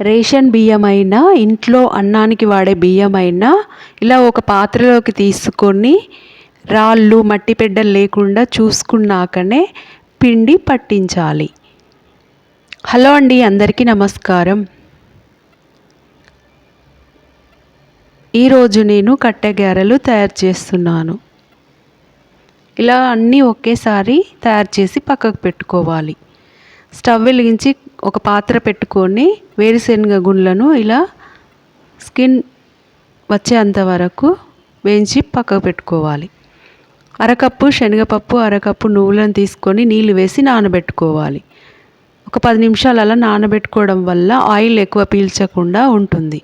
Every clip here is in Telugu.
రేషన్ బియ్యం అయినా ఇంట్లో అన్నానికి వాడే బియ్యం అయినా ఇలా ఒక పాత్రలోకి తీసుకొని రాళ్ళు మట్టి పెడ్డలు లేకుండా చూసుకున్నాకనే పిండి పట్టించాలి. హలో అండి అందరికీ నమస్కారం. ఈరోజు నేను కట్టె గారెలు తయారు చేస్తున్నాను. ఇలా అన్నీ ఒకేసారి తయారు చేసి పక్కకు పెట్టుకోవాలి. స్టవ్ వెలిగించి ఒక పాత్ర పెట్టుకొని వేరుశనగ గుండ్లను ఇలా స్కిన్ వచ్చేంత వరకు వేయించి పక్కకు పెట్టుకోవాలి. అరకప్పు శనగపప్పు అరకప్పు నువ్వులను తీసుకొని నీళ్ళు వేసి నానబెట్టుకోవాలి. ఒక పది నిమిషాలు అలా నానబెట్టుకోవడం వల్ల ఆయిల్ ఎక్కువ పీల్చకుండా ఉంటుంది.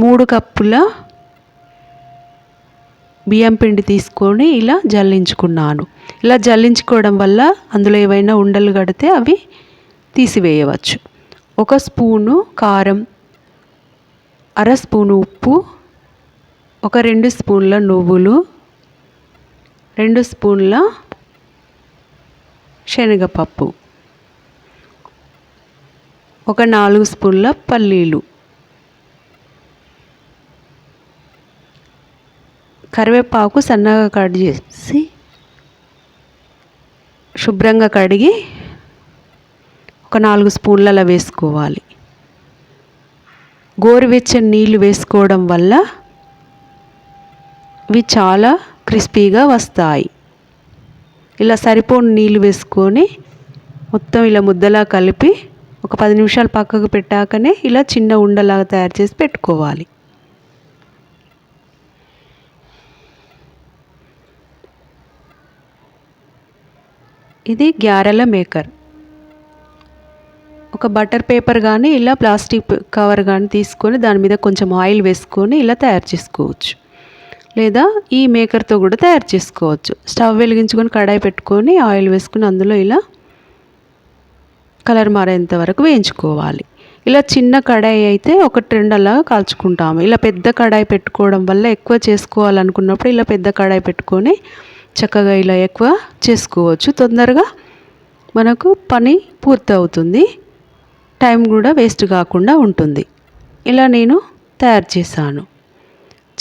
మూడు కప్పుల బియ్యం పిండి తీసుకొని ఇలా జల్లించుకున్నాను. ఇలా జల్లించుకోవడం వల్ల అందులో ఏవైనా ఉండలు కడితే అవి తీసివేయవచ్చు. ఒక స్పూను కారం అర స్పూను ఉప్పు ఒక రెండు స్పూన్ల నువ్వులు రెండు స్పూన్ల శనగపప్పు ఒక నాలుగు స్పూన్ల పల్లీలు కరివేపాకు సన్నగా కట్ చేసి శుభ్రంగా కడిగి ఒక నాలుగు స్పూన్లలో వేసుకోవాలి. గోరువెచ్చని నీళ్ళు వేసుకోవడం వల్ల ఇవి చాలా క్రిస్పీగా వస్తాయి. ఇలా సరిపోని నీళ్ళు వేసుకొని మొత్తం ఇలా ముద్దలా కలిపి ఒక పది నిమిషాలు పక్కకు పెట్టాకనే ఇలా చిన్న ఉండలాగా తయారు చేసి పెట్టుకోవాలి. ఇది గ్యారెల మేకర్. ఒక బటర్ పేపర్ కానీ ఇలా ప్లాస్టిక్ కవర్ కానీ తీసుకొని దాని మీద కొంచెం ఆయిల్ వేసుకొని ఇలా తయారు చేసుకోవచ్చు. లేదా ఈ మేకర్తో కూడా తయారు చేసుకోవచ్చు. స్టవ్ వెలిగించుకొని కడాయి పెట్టుకొని ఆయిల్ వేసుకుని అందులో ఇలా కలర్ మారేంత వరకు వేయించుకోవాలి. ఇలా చిన్న కడాయి అయితే ఒకటి రెండు అలా కాల్చుకుంటాము. ఇలా పెద్ద కడాయి పెట్టుకోవడం వల్ల ఎక్కువ చేసుకోవాలనుకున్నప్పుడు ఇలా పెద్ద కడాయి పెట్టుకొని చక్కగా ఇలా ఎక్కువ చేసుకోవచ్చు. తొందరగా మనకు పని పూర్తి అవుతుంది టైం కూడా వేస్ట్ కాకుండా ఉంటుంది. ఇలా నేను తయారు చేశాను.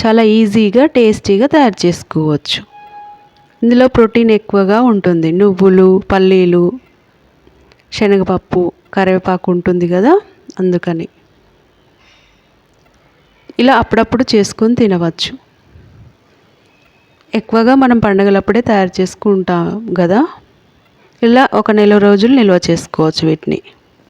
చాలా ఈజీగా టేస్టీగా తయారు చేసుకోవచ్చు. ఇందులో ప్రోటీన్ ఎక్కువగా ఉంటుంది. నువ్వులు పల్లీలు శనగపప్పు కరివేపాకు ఉంటుంది కదా అందుకని. ఇలా అప్పుడప్పుడు చేసుకొని తినవచ్చు. ఎక్కువగా మనం పండగలప్పుడే తయారు చేసుకుంటాం కదా ఇలా ఒక నెల రోజులు నిల్వ చేసుకోవచ్చు వీటిని.